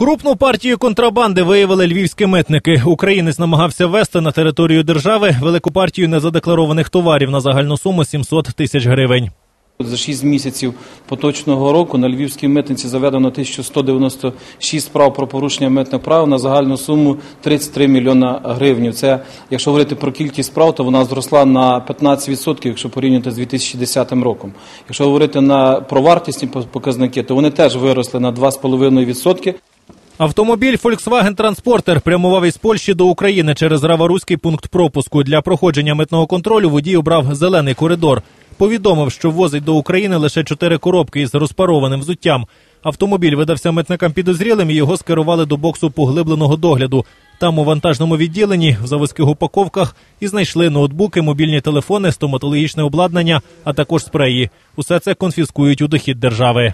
Крупну партію контрабанди виявили львівські митники. Українець намагався ввести на територію держави велику партію незадекларованих товарів на загальну суму 700 тисяч гривень. За 6 місяців поточного року на львівській митниці заведено 1196 справ про порушення митних прав на загальну суму 33 мільйона гривень. Це, якщо говорити про кількість справ, то вона зросла на 15%, якщо порівняти з 2010 роком. Якщо говорити на про вартісні показники, то вони теж виросли на 2,5%. Автомобіль Volkswagen Transporter прямував із Польщі до України через Раваруський пункт пропуску. Для проходження митного контролю водій обрав зелений коридор. Повідомив, що ввозить до України лише чотири коробки із розпарованим взуттям. Автомобіль видався митникам підозрілим і його скерували до боксу поглибленого догляду. Там у вантажному відділенні в заводських упаковках і знайшли ноутбуки, мобільні телефони, стоматологічне обладнання, а також спреї. Усе це конфіскують у дохід держави.